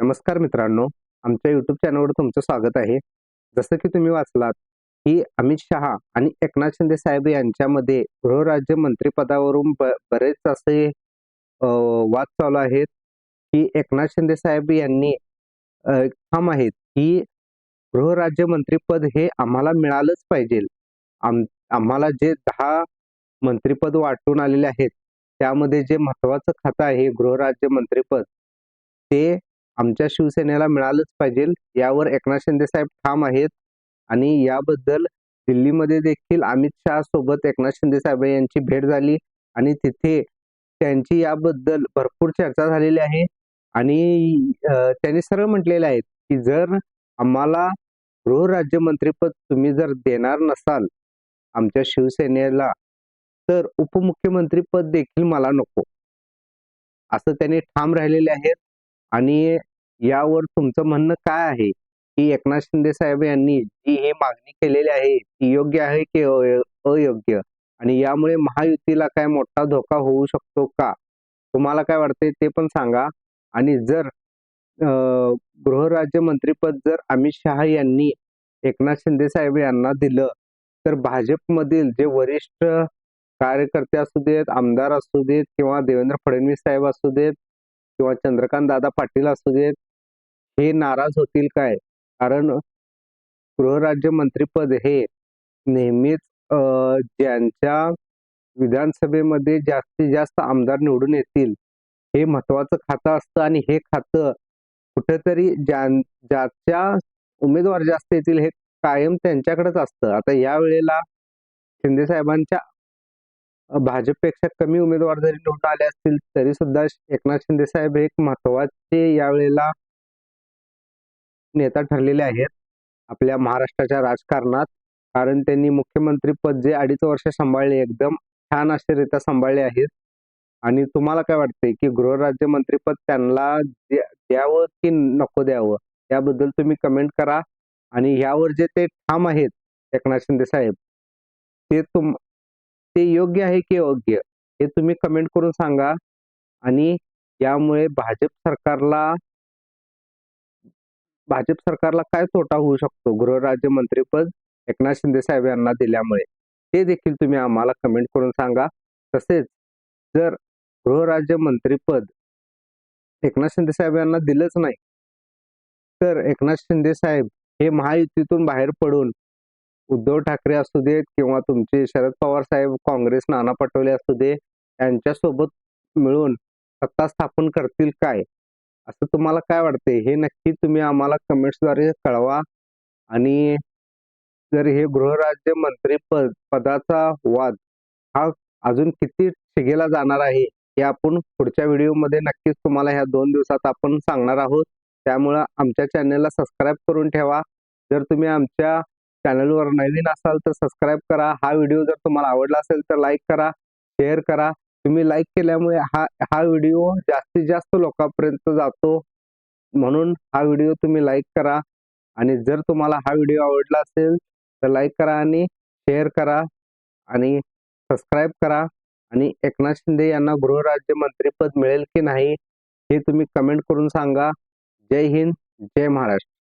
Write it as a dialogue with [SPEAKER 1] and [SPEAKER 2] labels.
[SPEAKER 1] नमस्कार मित्रांनो आमच्या युट्यूब चॅनलवर तुमचं स्वागत आहे. जसं की तुम्ही वाचलात की अमित शहा आणि एकनाथ शिंदे साहेब यांच्यामध्ये गृहराज्य मंत्रीपदावरून ब बरेच असे वाद चालू आहेत की एकनाथ शिंदे साहेब यांनी ठाम आहेत की गृहराज्य मंत्रीपद हे आम्हाला मिळालंच पाहिजे. आम आम्हाला जे दहा मंत्रीपद वाटून आलेले आहेत त्यामध्ये जे महत्वाचं खातं आहे गृहराज्य मंत्रीपद ते आमच्या शिवसेनेला मिळालंच पाहिजे. यावर एकनाथ शिंदे साहेब ठाम आहेत. आणि याबद्दल दिल्लीमध्ये देखील अमित शहा सोबत एकनाथ शिंदे साहेब यांची भेट झाली. आणि तिथे त्यांची याबद्दल भरपूर चर्चा झालेली आहे. आणि त्यांनी सरळ म्हटलेले आहेत की जर आम्हाला गृहराज्यमंत्रीपद तुम्ही जर देणार नसाल आमच्या शिवसेनेला तर उपमुख्यमंत्री पद देखील मला नको. असं त्यांनी ठाम राहिलेले आहेत. आणि यावर तुमचं म्हणणं काय आहे? की एकनाथ शिंदे साहेब यांनी जी ही मागणी केलेली आहे ती योग्य आहे की अयोग्य? आणि यामुळे महायुतीला काय मोठा धोका होऊ शकतो का? तुम्हाला काय वाटतंय ते पण सांगा. आणि जर अं, जर अमित शहा यांनी एकनाथ शिंदे साहेब यांना दिलं तर भाजपमधील जे वरिष्ठ कार्यकर्ते असू देत आमदार असू देत किंवा देवेंद्र फडणवीस साहेब असू देत किंवा चंद्रकांत दादा पाटील असू देत हे नाराज होतील काय? कारण गृहराज्य मंत्रीपद हे नेहमीच ज्यांच्या विधानसभेमध्ये जास्तीत जास्त आमदार निवडून येतील हे महत्वाचं खातं असतं आणि हे खातं कुठेतरी ज्यां ज्याच्या उमेदवार जास्त येतील हे कायम त्यांच्याकडेच असतं. आता या वेळेला शिंदे साहेबांच्या भाजपपेक्षा कमी उमेदवार जरी निवडून आले असतील तरी सुद्धा एकनाथ शिंदे साहेब हे एक महत्त्वाचे यावेळेला नेता ठरलेले आहेत आपल्या महाराष्ट्राच्या राजकारणात. कारण त्यांनी मुख्यमंत्री पद जे अडीच वर्ष सांभाळले एकदम छान असे रित्या सांभाळले आहेत. आणि तुम्हाला काय वाटतंय की गृहराज्य मंत्रीपद त्यांना द्यावं की नको द्यावं? याबद्दल तुम्ही कमेंट करा. आणि यावर जे ते ठाम आहेत एकनाथ शिंदे साहेब ते तुम ते योग्य आहे की योग्य हे तुम्ही कमेंट करून सांगा. आणि यामुळे भाजप सरकारला भाजप सरकारला काय तोटा होऊ शकतो? गृहराज्य मंत्रीपद एकनाथ शिंदे साहेब यांना दिल्यामुळे. ते देखील तुम्ही आम्हाला कमेंट करून सांगा. तसेच जर गृहराज्य मंत्रीपद एकनाथ शिंदे साहेब यांना दिलंच नाही तर एकनाथ शिंदे साहेब हे महायुतीतून बाहेर पडून उद्धव ठाकरे असू देत किंवा तुमचे शरद पवार साहेब काँग्रेस नाना पटोले असू दे यांच्यासोबत मिळून सत्ता स्थापन करतील काय? असं तुम्हाला काय वाटते हे नक्की तुम्ही आम्हाला कमेंट्सद्वारे कळवा. आणि जर हे गृहराज्य मंत्री पद पदाचा वाद हा अजून किती शिगेला जाणार आहे हे आपण पुढच्या व्हिडिओमध्ये नक्कीच तुम्हाला ह्या दोन दिवसात आपण सांगणार आहोत. त्यामुळं आमच्या चॅनलला सबस्क्राईब करून ठेवा. जर तुम्ही आमच्या चॅनलवर नवीन असाल तर सबस्क्राईब करा. हा व्हिडिओ जर तुम्हाला आवडला असेल तर लाईक करा शेअर करा. तुम्ही लाईक केल्यामुळे हा हा व्हिडिओ जास्तीत जास्त लोकांपर्यंत जातो. म्हणून हा व्हिडिओ तुम्ही लाईक करा. आणि जर तुम्हाला हा व्हिडिओ आवडला असेल तर लाईक करा आणि शेअर करा. आणि सबस्क्राईब करा. आणि एकनाथ शिंदे यांना गृहराज्यमंत्रीपद मिळेल की नाही हे तुम्ही कमेंट करून सांगा. जय हिंद जय महाराष्ट्र.